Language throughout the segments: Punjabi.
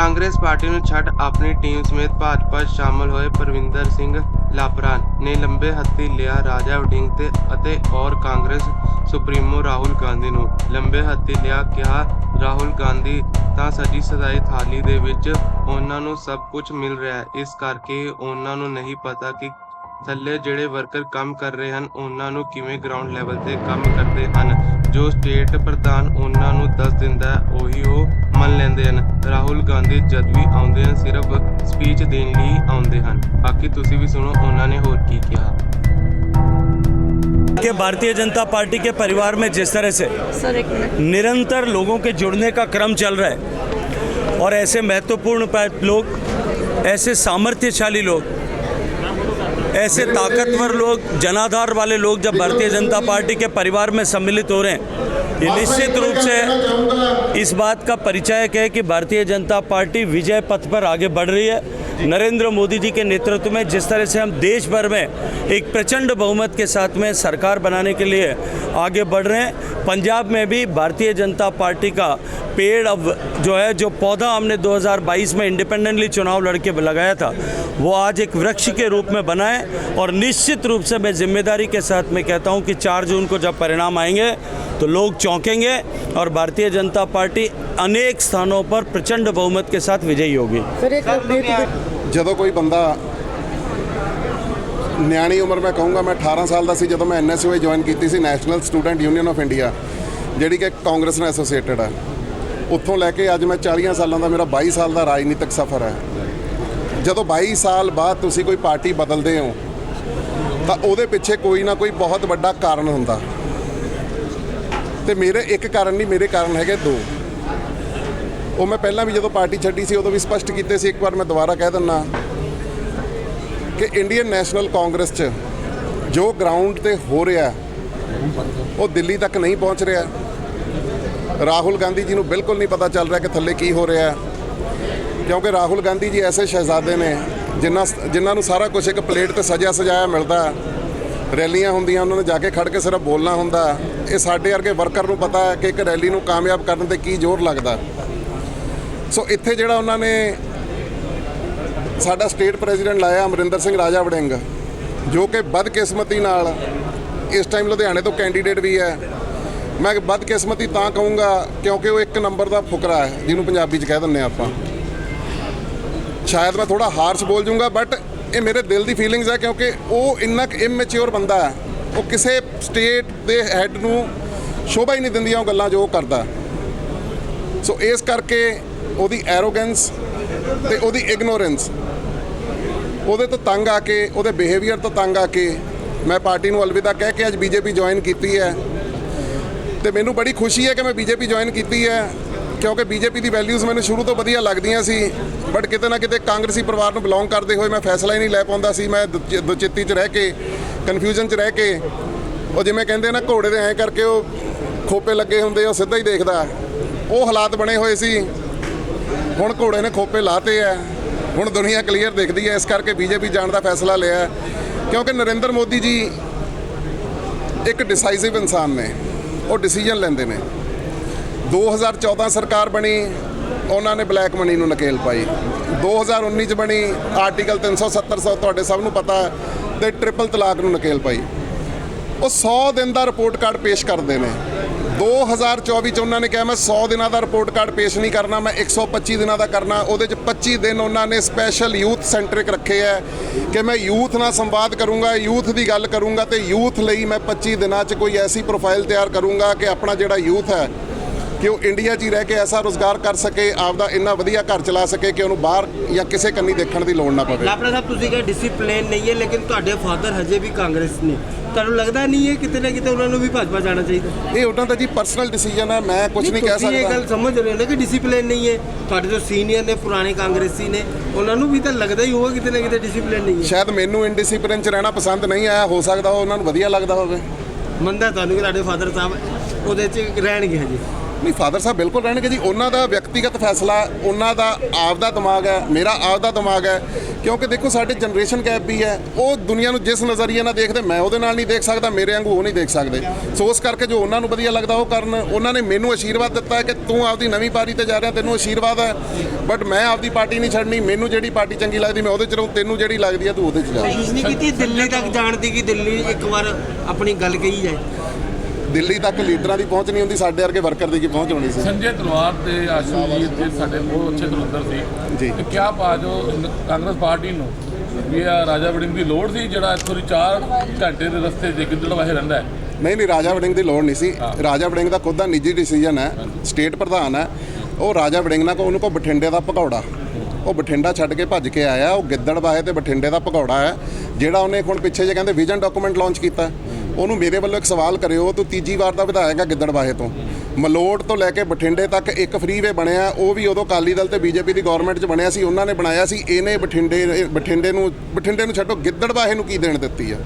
ਕਾਂਗਰਸ ਪਾਰਟੀ ਨੂੰ ਛੱਡ ਆਪਣੀ ਟੀਮ ਸਮੇਤ ਭਾਜਪਾ ਸ਼ਾਮਲ ਹੋਏ ਪਰਵਿੰਦਰ ਸਿੰਘ ਲਾਪਰਾਨ ਨੇ ਲੰਬੇ ਹੱਥੀ ਲਿਆ ਰਾਜਾ ਵਡਿੰਗ ਤੇ ਅਤੇ ਔਰ ਕਾਂਗਰਸ ਸੁਪਰੀਮੋ ਰਾਹੁਲ ਗਾਂਧੀ ਨੂੰ ਲੰਬੇ ਹੱਥੀ ਲਿਆ ਕਿਹਾ, ਰਾਹੁਲ ਗਾਂਧੀ, ਤਾਂ ਸਜੀ ਸਦਾਈ ਥਾਲੀ ਦੇ ਵਿੱਚ ਉਹਨਾਂ ਨੂੰ ਸਭ ਕੁਝ ਮਿਲ ਰਿਹਾ ਹੈ। ਇਸ ਕਰਕੇ ਉਹਨਾਂ ਨੂੰ ਨਹੀਂ ਪਤਾ ਕਿ ਥੱਲੇ ਜਿਹੜੇ ਵਰਕਰ ਕੰਮ ਕਰ ਰਹੇ ਹਨ, ਉਹਨਾਂ ਨੂੰ ਕਿਵੇਂ ਗਰਾਊਂਡ ਲੈਵਲ ਤੇ ਕੰਮ ਕਰਦੇ ਹਨ। ਜੋ ਸਟੇਟ ਪ੍ਰਧਾਨ ਉਹਨਾਂ ਨੂੰ ਦੱਸ ਦਿੰਦਾ ਹੈ, ਉਹੀ ਉਹ ਲੈਂਦੇ ਹਨ ਰਾਹੁਲ ਗਾਂਧੀ ਜਦ ਵੀ ਆਉਂਦੇ ਹਨ ਸਿਰਫ ਸਪੀਚ ਦੇਣ ਲਈ ਆਉਂਦੇ ਹਨ ਬਾਕੀ ਤੁਸੀਂ ਵੀ ਸੁਣੋ ਉਹਨਾਂ ਨੇ ਹੋਰ ਕੀ ਕਿਹਾ कि भारतीय जनता पार्टी के परिवार में जिस तरह से सर एक मिनट निरंतर लोगों के जुड़ने का क्रम चल रहा है और ऐसे महत्वपूर्ण पा- लोग ऐसे सामर्थ्यशाली लोग ऐसे ताकतवर लोग जनाधार वाले लोग जब भारतीय जनता पार्टी के परिवार में सम्मिलित हो रहे हैं ये निश्चित रूप से इस बात का परिचायक है कि भारतीय जनता पार्टी विजय पथ पर आगे बढ़ रही है नरेंद्र मोदी जी के नेतृत्व में जिस तरह से हम देश भर में एक प्रचंड बहुमत के साथ में सरकार बनाने के लिए आगे बढ़ रहे हैं पंजाब में भी भारतीय जनता पार्टी का पेड़ अब जो है जो पौधा हमने 2022 में इंडिपेंडेंटली चुनाव लड़के लगाया था वो आज एक वृक्ष के रूप में बना है और निश्चित रूप से मैं ज़िम्मेदारी के साथ में कहता हूँ कि 4 जून को जब परिणाम आएँगे तो लोग चौंकेंगे और भारतीय जनता पार्टी अनेक स्थानों पर प्रचंड बहुमत के साथ विजयी होगी। सर एक ਜਦੋਂ ਕੋਈ ਬੰਦਾ ਨਿਆਣੀ ਉਮਰ ਮੈਂ ਕਹੂੰਗਾ, ਮੈਂ 18 ਸਾਲ ਦਾ ਸੀ ਜਦੋਂ ਮੈਂ ਐਨਐਸਯੂਆਈ ਜੁਆਇਨ ਕੀਤੀ ਸੀ national student union of India ਜਿਹੜੀ ਕਿ ਕਾਂਗਰਸ ਨਾਲ ਐਸੋਸੀਏਟਡ ਹੈ ਉੱਥੋਂ ਲੈ ਕੇ ਅੱਜ ਮੈਂ 40 ਸਾਲਾਂ ਦਾ, ਮੇਰਾ 22 ਸਾਲ ਦਾ ਰਾਜਨੀਤਿਕ ਸਫ਼ਰ ਹੈ। ਜਦੋਂ 22 ਸਾਲ ਬਾਅਦ ਤੁਸੀਂ ਕੋਈ ਪਾਰਟੀ ਬਦਲਦੇ ਹੋ, ਤਾਂ ਉਹਦੇ ਪਿੱਛੇ ਕੋਈ ਨਾ ਕੋਈ ਬਹੁਤ ਵੱਡਾ ਕਾਰਨ ਹੁੰਦਾ। ਤੇ ਮੇਰੇ ਇੱਕ ਕਾਰਨ ਨਹੀਂ, ਮੇਰੇ ਕਾਰਨ ਹੈਗੇ ਦੋ। ਉਹ ਮੈਂ ਪਹਿਲਾਂ ਵੀ ਜਦੋਂ ਪਾਰਟੀ ਛੱਡੀ ਸੀ, ਉਦੋਂ ਵੀ ਸਪਸ਼ਟ ਕੀਤੇ ਸੀ, ਇੱਕ ਵਾਰ ਮੈਂ ਦੁਬਾਰਾ ਕਹਿ ਦਿੰਨਾ ਕਿ ਇੰਡੀਅਨ ਨੈਸ਼ਨਲ ਕਾਂਗਰਸ 'ਚ ਜੋ ਗਰਾਊਂਡ ਤੇ ਹੋ ਰਿਹਾ, ਉਹ ਦਿੱਲੀ ਤੱਕ ਨਹੀਂ ਪਹੁੰਚ ਰਿਹਾ। ਰਾਹੁਲ ਗਾਂਧੀ ਜੀ ਨੂੰ ਬਿਲਕੁਲ ਨਹੀਂ ਪਤਾ ਚੱਲ ਰਿਹਾ ਕਿ ਥੱਲੇ ਕੀ ਹੋ ਰਿਹਾ। ਕਿਉਂਕਿ ਰਾਹੁਲ ਗਾਂਧੀ ਜੀ ਐਸੇ ਸ਼ਹਿਜ਼ਾਦੇ ਨੇ ਜਿਨ੍ਹਾਂ ਜਿਨ੍ਹਾਂ ਨੂੰ ਸਾਰਾ ਕੁਝ ਇੱਕ ਪਲੇਟ ਤੇ ਸਜਿਆ ਸਜਾਇਆ ਮਿਲਦਾ। ਰੈਲੀਆਂ ਹੁੰਦੀਆਂ, ਉਹਨਾਂ ਨੇ ਜਾ ਕੇ ਖੜ ਕੇ ਸਿਰਫ ਬੋਲਣਾ ਹੁੰਦਾ। ਇਹ ਸਾਡੇ ਵਰਗੇ ਵਰਕਰ ਨੂੰ ਪਤਾ ਹੈ ਕਿ ਇੱਕ ਰੈਲੀ ਨੂੰ ਕਾਮਯਾਬ ਕਰਨ ਤੇ ਕੀ ਜ਼ੋਰ ਲੱਗਦਾ। ਸੋ ਇੱਥੇ ਜਿਹੜਾ ਉਹਨਾਂ ਨੇ ਸਾਡਾ ਸਟੇਟ ਪ੍ਰੈਜ਼ੀਡੈਂਟ ਲਾਇਆ ਅਮਰਿੰਦਰ ਸਿੰਘ ਰਾਜਾ ਵੜਿੰਗ, ਜੋ ਕਿ ਬਦਕਿਸਮਤੀ ਨਾਲ ਇਸ ਟਾਈਮ ਲੁਧਿਆਣੇ ਤੋਂ ਕੈਂਡੀਡੇਟ ਵੀ ਹੈ। ਮੈਂ ਬਦਕਿਸਮਤੀ ਤਾਂ ਕਹੂੰਗਾ ਕਿਉਂਕਿ ਉਹ ਇੱਕ ਨੰਬਰ ਦਾ ਫੁਕਰਾ ਹੈ, ਜਿਹਨੂੰ ਪੰਜਾਬੀ 'ਚ ਕਹਿ ਦਿੰਦੇ ਆਪਾਂ। ਸ਼ਾਇਦ ਮੈਂ ਥੋੜਾ ਹਾਰਸ਼ ਬੋਲ ਜੂੰਗਾ ਬਟ ਇਹ ਮੇਰੇ ਦਿਲ ਦੀ ਫੀਲਿੰਗਸ ਹੈ ਕਿਉਂਕਿ ਉਹ ਇੰਨਾ ਕੁ ਇਮੈਚੁਰ ਬੰਦਾ ਹੈ। ਉਹ ਕਿਸੇ ਸਟੇਟ ਦੇ ਹੈੱਡ ਨੂੰ ਸ਼ੋਭਾ ਹੀ ਨਹੀਂ ਦਿੰਦੀਆਂ ਉਹ ਗੱਲਾਂ ਜੋ ਉਹ ਕਰਦਾ। ਸੋ ਇਸ ਕਰਕੇ ਉਹਦੀ ਐਰੋਗੈਂਸ ਤੇ ਉਹਦੀ ਇਗਨੋਰੈਂਸ ਉਹਦੇ ਤੋਂ ਤੰਗ ਆ ਕੇ, ਉਹਦੇ ਬਿਹੇਵੀਅਰ ਤੋਂ ਤੰਗ ਆ ਕੇ ਮੈਂ ਪਾਰਟੀ ਨੂੰ ਅਲਵਿਦਾ ਕਹਿ ਕੇ ਅੱਜ ਬੀਜੇਪੀ ਜੁਆਇਨ ਕੀਤੀ ਹੈ। ਤੇ ਮੈਨੂੰ ਬੜੀ ਖੁਸ਼ੀ ਹੈ ਕਿ ਮੈਂ ਬੀਜੇਪੀ ਜੁਆਇਨ ਕੀਤੀ ਹੈ, ਕਿਉਂਕਿ ਬੀਜੇਪੀ ਦੀ ਵੈਲਿਊਜ਼ ਮੈਨੂੰ ਸ਼ੁਰੂ ਤੋਂ ਵਧੀਆ ਲੱਗਦੀਆਂ ਸੀ ਬਟ ਕਿਤੇ ਨਾ ਕਿਤੇ ਕਾਂਗਰਸੀ ਪਰਿਵਾਰ ਨੂੰ ਬਿਲੋਂਗ ਕਰਦੇ ਹੋਏ ਮੈਂ ਫੈਸਲਾ ਹੀ ਨਹੀਂ ਲੈ ਪਾਉਂਦਾ ਸੀ, ਮੈਂ ਦੁਚ- ਦੁਚਿੱਤੀ 'ਚ ਰਹਿ ਕੇ ਕਨਫਿਊਜ਼ਨ 'ਚ ਰਹਿ ਕੇ, ਉਹ ਜਿਵੇਂ ਕਹਿੰਦੇ ਨਾ ਘੋੜੇ ਦੇ ਐਂ ਕਰਕੇ ਉਹ ਖੋਪੇ ਲੱਗੇ ਹੁੰਦੇ ਉਹ ਸਿੱਧਾ ਹੀ ਦੇਖਦਾ। ਉਹ ਹਾਲਾਤ ਬਣੇ ਹੋਏ ਸੀ। ਹੁਣ ਘੋੜੇ ਨੇ ਖੋਪੇ ਲਾਤੇ ਐ। ਹੁਣ ਦੁਨੀਆ ਕਲੀਅਰ ਦੇਖਦੀ ਹੈ ਇਸ ਕਰਕੇ ਬੀਜੇਪੀ ਜਾਣ ਦਾ ਫੈਸਲਾ ਲਿਆ ਕਿਉਂਕਿ ਨਰਿੰਦਰ ਮੋਦੀ ਜੀ ਇੱਕ ਡਿਸਾਈਸਿਵ ਇਨਸਾਨ ਨੇ। ਉਹ ਡਿਸੀਜਨ ਲੈਂਦੇ ਨੇ। 2014 ਸਰਕਾਰ ਬਣੀ, ਉਹਨਾਂ ਨੇ ਬਲੈਕ ਮਨੀ ਨੂੰ ਨਕੇਲ ਪਾਈ। 2019 ਚ ਬਣੀ ਆਰਟੀਕਲ 370 ਸੌ ਤੁਹਾਡੇ ਸਭ ਨੂੰ ਪਤਾ ਹੈ ਤੇ ਟ੍ਰਿਪਲ ਤਲਾਕ ਨੂੰ ਨਕੇਲ ਪਾਈ। ਉਹ 100 ਦਿਨ ਦਾ ਰਿਪੋਰਟ ਕਾਰਡ ਪੇਸ਼ ਕਰਦੇ ਨੇ। 2024 ਚ ਉਹਨਾਂ ਨੇ ਕਿਹਾ, ਮੈਂ 100 ਦਿਨਾਂ ਦਾ ਰਿਪੋਰਟ ਕਾਰਡ ਪੇਸ਼ ਨਹੀਂ ਕਰਨਾ, ਮੈਂ 125 ਦਿਨਾਂ ਦਾ ਕਰਨਾ। ਉਹਦੇ ਚ 25 ਦਿਨ ਉਹਨਾਂ ਨੇ ਸਪੈਸ਼ਲ ਯੂਥ ਸੈਂਟਰਿਕ ਰੱਖੇ ਹੈ ਕਿ ਮੈਂ ਯੂਥ ਨਾਲ ਸੰਵਾਦ ਕਰੂੰਗਾ ਯੂਥ ਦੀ ਗੱਲ ਕਰੂੰਗਾ ਤੇ ਯੂਥ ਲਈ ਮੈਂ 25 ਦਿਨਾਂ ਚ ਕੋਈ ਐਸੀ ਪ੍ਰੋਫਾਈਲ ਤਿਆਰ ਕਰੂੰਗਾ ਕਿ ਆਪਣਾ ਜਿਹੜਾ ਯੂਥ ਹੈ ਕਿ ਉਹ ਇੰਡੀਆ 'ਚ ਹੀ ਰਹਿ ਕੇ ਐਸਾ ਰੋਜ਼ਗਾਰ ਕਰ ਸਕੇ ਆਪਦਾ ਇੰਨਾ ਵਧੀਆ ਘਰ ਚਲਾ ਸਕੇ ਕਿ ਉਹਨੂੰ ਬਾਹਰ ਜਾਂ ਕਿਸੇ ਕੰਨੀ ਦੇਖਣ ਦੀ ਲੋੜ ਨਾ ਪਵੇ? ਲਾਪੜਾ ਸਾਹਿਬ ਤੁਸੀਂ ਕਿਹਾ ਡਿਸਪਲਿਨ ਨਹੀਂ ਹੈ ਲੇਕਿਨ ਤੁਹਾਡੇ ਫਾਦਰ ਹਜੇ ਵੀ ਕਾਂਗਰਸ ਨੇ। ਤੁਹਾਨੂੰ ਲੱਗਦਾ ਨਹੀਂ ਹੈ ਕਿਤੇ ਨਾ ਕਿਤੇ ਉਹਨਾਂ ਨੂੰ ਵੀ ਭਾਜਪਾ ਜਾਣਾ ਚਾਹੀਦਾ? ਇਹ ਉਹਨਾਂ ਦਾ ਜੀ ਪਰਸਨਲ ਡਿਸੀਜਨ ਹੈ ਮੈਂ ਕੁਝ ਨਹੀਂ ਕਹਿ ਤੁਸੀਂ ਇਹ ਸਕਦਾ। ਗੱਲ ਸਮਝ ਰਹੇ ਹੋ ਕਿ ਡਿਸਪਲਿਨ ਨਹੀਂ ਹੈ। ਤੁਹਾਡੇ ਜੋ ਸੀਨੀਅਰ ਨੇ ਪੁਰਾਣੇ ਕਾਂਗਰਸੀ ਨੇ ਉਹਨਾਂ ਨੂੰ ਵੀ ਤਾਂ ਲੱਗਦਾ ਹੀ ਹੋਊਗਾ ਕਿਤੇ ਨਾ ਕਿਤੇ ਡਿਸਪਲਿਨ ਨਹੀਂ ਹੈ। ਸ਼ਾਇਦ ਮੈਨੂੰ ਇਨਡਿਸਪਲਿਨ 'ਚ ਰਹਿਣਾ ਪਸੰਦ ਨਹੀਂ ਆਇਆ ਹੋ ਸਕਦਾ ਉਹ ਉਹਨਾਂ ਨੂੰ ਵਧੀਆ ਲੱਗਦਾ ਹੋਵੇ। ਮੰਨਦਾ ਤੁਹਾਨੂੰ ਕਿ ਤੁਹਾਡੇ ਫਾਦਰ ਸਾਹਿਬ ਉਹਦੇ 'ਚ ਰਹਿਣਗੇ ਹਜੇ। ਨਹੀਂ ਫਾਦਰ ਸਾਹਿਬ ਬਿਲਕੁਲ ਰਹਿਣਗੇ ਜੀ। ਉਹਨਾਂ ਦਾ ਵਿਅਕਤੀਗਤ ਫੈਸਲਾ, ਉਹਨਾਂ ਦਾ ਆਪ ਦਾ ਦਿਮਾਗ ਹੈ, ਮੇਰਾ ਆਪ ਦਾ ਦਿਮਾਗ ਹੈ। ਕਿਉਂਕਿ ਦੇਖੋ, ਸਾਡੇ ਜਨਰੇਸ਼ਨ ਗੈਪ ਵੀ ਹੈ। ਉਹ ਦੁਨੀਆ ਨੂੰ ਜਿਸ ਨਜ਼ਰੀਏ ਨਾਲ ਦੇਖਦੇ, ਮੈਂ ਉਹਦੇ ਨਾਲ ਨਹੀਂ ਦੇਖ ਸਕਦਾ, ਮੇਰੇ ਵਾਂਗੂ ਉਹ ਨਹੀਂ ਦੇਖ ਸਕਦੇ। ਸੋ ਉਸ ਕਰਕੇ ਜੋ ਉਹਨਾਂ ਨੂੰ ਵਧੀਆ ਲੱਗਦਾ, ਉਹ ਕਰਨ। ਉਹਨਾਂ ਨੇ ਮੈਨੂੰ ਆਸ਼ੀਰਵਾਦ ਦਿੱਤਾ ਕਿ ਤੂੰ ਆਪਦੀ ਨਵੀਂ ਪਾਰੀ ਤੇ ਜਾ ਰਿਹਾ, ਤੈਨੂੰ ਆਸ਼ੀਰਵਾਦ ਹੈ। ਬਟ ਮੈਂ ਆਪਦੀ ਪਾਰਟੀ ਨਹੀਂ ਛੱਡਣੀ, ਮੈਨੂੰ ਜਿਹੜੀ ਪਾਰਟੀ ਚੰਗੀ ਲੱਗਦੀ, ਮੈਂ ਉਹਦੇ ਚ ਰਹੂੰ ਤੈਨੂੰ ਜਿਹੜੀ ਲੱਗਦੀ ਹੈ, ਤੂੰ ਉਹਦੇ ਚ ਜਾ। ਕੋਸ਼ਿਸ਼ ਨਹੀਂ ਕੀਤੀ, ਦਿੱਲੀ ਤੱਕ ਜਾਣ ਦੀ ਕਿ ਦਿੱਲੀ ਇੱਕ ਵਾਰ ਆਪਣੀ ਗੱਲ ਕਹੀ ਜਾਏ। ਦਿੱਲੀ ਤੱਕ ਲੀਡਰਾਂ ਦੀ ਪਹੁੰਚ ਨਹੀਂ ਹੁੰਦੀ ਸਾਡੇ ਵਰਗੇ ਵਰਕਰ ਦੀ ਕੀ ਪਹੁੰਚ ਹੋਣੀ ਸੀ? ਸੰਜੇ ਤਲਵਾਰ ਤੇ ਆਸ਼ੂ ਜੀ ਤੇ ਸਾਡੇ ਬਹੁਤ ਅੱਛੇ ਦਰੁੱਦਰ ਸੀ। ਜੀ। ਤੇ ਕਿਆ ਪਾ ਜੋ ਕਾਂਗਰਸ ਪਾਰਟੀ ਨੂੰ ਵੀ ਆ ਰਾਜਾ ਵੜਿੰਗ ਦੀ ਲੋੜ ਸੀ ਜਿਹੜਾ ਇੱਥੋਂ ਦੀ 4 ਘੰਟੇ ਦੇ ਰਸਤੇ ਤੇ ਗਿੱਦੜ ਵਾਹੇ ਰਹਿੰਦਾ ਹੈ? ਨਹੀਂ ਨਹੀਂ ਰਾਜਾ ਵੜਿੰਗ ਦੀ ਲੋੜ ਨਹੀਂ ਸੀ। ਰਾਜਾ ਵੜਿੰਗ ਦਾ ਖੁਦ ਦਾ ਨਿੱਜੀ ਡਿਸੀਜਨ ਹੈ ਸਟੇਟ ਪ੍ਰਧਾਨ ਹੈ। ਉਹ ਰਾਜਾ ਵੜਿੰਗ ਨਾਲ ਕੋ ਉਹਨੂੰ ਕੋ ਬਠਿੰਡੇ ਦਾ ਭਗੌੜਾ। ਉਹ ਬਠਿੰਡਾ ਛੱਡ ਕੇ ਭੱਜ ਕੇ ਆਇਆ ਉਹ ਗਿੱਦੜ ਵਾਹੇ ਤੇ ਬਠਿੰਡੇ ਦਾ ਭਗੌੜਾ ਹੈ ਜਿਹੜਾ ਉਹਨੇ ਹੁਣ ਪਿੱਛੇ ਜੇ ਕਹਿੰਦੇ ਵਿਜ਼ਨ ਡਾਕੂਮੈਂਟ ਲਾਂਚ ਕੀਤਾ। ਉਹਨੂੰ ਮੇਰੇ ਵੱਲੋਂ ਇੱਕ ਸਵਾਲ ਕਰਿਓ, ਤੂੰ ਤੀਜੀ ਵਾਰ ਦਾ ਵਿਧਾਇਕ ਆ ਗਿੱਦੜਵਾਹੇ ਤੋਂ। ਮਲੋੜ ਤੋਂ ਲੈ ਕੇ ਬਠਿੰਡੇ ਤੱਕ ਇੱਕ ਫਰੀਵੇ ਬਣਿਆ, ਉਹ ਵੀ ਉਦੋਂ ਅਕਾਲੀ ਦਲ ਤੇ ਬੀਜੇਪੀ ਦੀ ਗਵਰਨਮੈਂਟ 'ਚ ਬਣਿਆ ਸੀ, ਉਹਨਾਂ ਨੇ ਬਣਾਇਆ ਸੀ, ਇਹਨੇ ਬਠਿੰਡੇ ਬਠਿੰਡੇ ਨੂੰ ਬਠਿੰਡੇ ਨੂੰ ਛੱਡੋ ਗਿੱਦੜਵਾਹੇ ਨੂੰ ਕੀ ਦੇਣ ਦਿੱਤੀ ਆ?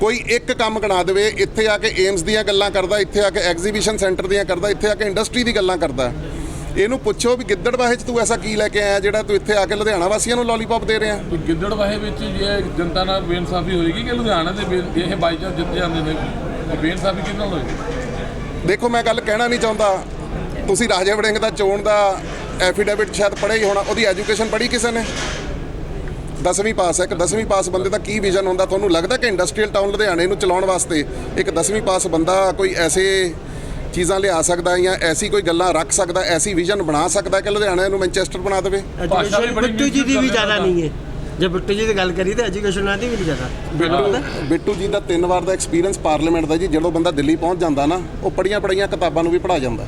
ਕੋਈ ਇੱਕ ਕੰਮ ਗਣਾ ਦੇਵੇ, ਇੱਥੇ ਆ ਕੇ ਏਮਸ ਦੀਆਂ ਗੱਲਾਂ ਕਰਦਾ, ਇੱਥੇ ਆ ਕੇ ਐਗਜ਼ੀਬਿਸ਼ਨ ਸੈਂਟਰ ਦੀਆਂ ਕਰਦਾ, ਇੱਥੇ ਆ ਕੇ ਇੰਡਸਟਰੀ ਦੀ ਗੱਲਾਂ ਕਰਦਾ। ਇਹਨੂੰ ਪੁੱਛੋ ਵੀ ਗਿੱਦੜਬਾਹੇ 'ਚ ਤੂੰ ਐਸਾ ਕੀ ਲੈ ਕੇ ਆਇਆ ਜਿਹੜਾ ਤੂੰ ਇੱਥੇ ਆ ਕੇ ਲੁਧਿਆਣਾ ਵਾਸੀਆਂ ਨੂੰ ਲੋਲੀਪੌਪ ਦੇ ਰਿਹਾ? ਤੇ ਗਿੱਦੜ ਵਾਹੇ ਵਿੱਚ ਜੇ ਜਨਤਾ ਨਾਲ ਬੇਇਨਸਾਫੀ ਹੋਏਗੀ ਕਿ ਲੁਧਿਆਣਾ ਦੇ ਬੇ- ਇਹ ਬਾਈ ਚਾਂਸ ਜਿੱਤ ਜਾਂਦੇ ਨੇ? ਤੇ ਬੇਇਨਸਾਫੀ ਕਿਹਦੇ ਨਾਲ ਹੋਏਗੀ? ਦੇਖੋ ਮੈਂ ਗੱਲ ਕਹਿਣਾ ਨਹੀਂ ਚਾਹੁੰਦਾ। ਤੁਸੀਂ ਰਾਜੇ ਵੜਿੰਗ ਦਾ ਚੋਣ ਦਾ ਐਫੀਡੇਵਿਟ ਸ਼ਾਇਦ ਪੜ੍ਹਿਆ ਹੀ ਹੋਣਾ ਉਹਦੀ ਐਜੂਕੇਸ਼ਨ ਪੜ੍ਹੀ ਕਿਸੇ ਨੇ? ਦਸਵੀਂ ਪਾਸ ਹੈ ਇੱਕ ਦਸਵੀਂ ਪਾਸ ਬੰਦੇ ਦਾ ਕੀ ਵਿਜ਼ਨ ਹੁੰਦਾ? ਤੁਹਾਨੂੰ ਲੱਗਦਾ ਕਿ ਇੰਡਸਟਰੀਅਲ ਟਾਊਨ ਲੁਧਿਆਣੇ ਨੂੰ ਚਲਾਉਣ ਵਾਸਤੇ ਇੱਕ ਦਸਵੀਂ ਪਾਸ ਬੰਦਾ ਕੋਈ ਐਸੇ ਚੀਜ਼ਾਂ ਲਿਆ ਸਕਦਾ ਜਾਂ ਐਸੀ ਕੋਈ ਗੱਲਾਂ ਰੱਖ ਸਕਦਾ ਐਸੀ ਵਿਜ਼ਨ ਬਣਾ ਸਕਦਾ ਕਿ ਲੁਧਿਆਣਾ ਨੂੰ ਮੈਂਚੈਸਟਰ ਬਣਾ ਦੇਵੇ? ਬਿੱਟੂ ਜੀ ਦੀ ਵੀ ਜ਼ਿਆਦਾ ਨਹੀਂ ਹੈ। ਜੇ ਬਿੱਟੂ ਜੀ ਦੀ ਗੱਲ ਕਰੀ ਤਾਂ ਐਜੂਕੇਸ਼ਨ ਨਾਲ ਦੀ ਵੀ ਨਹੀਂ ਜ਼ਿਆਦਾ। ਬਿੱਟੂ ਬਿੱਟੂ ਜੀ ਦਾ ਤਿੰਨ ਵਾਰ ਦਾ ਐਕਸਪੀਰੀਅੰਸ ਪਾਰਲੀਮੈਂਟ ਦਾ ਜੀ ਜਦੋਂ ਬੰਦਾ ਦਿੱਲੀ ਪਹੁੰਚ ਜਾਂਦਾ ਨਾ ਉਹ ਪੜੀਆਂ ਪੜੀਆਂ ਕਿਤਾਬਾਂ ਨੂੰ ਵੀ ਪੜ੍ਹਾ ਜਾਂਦਾ।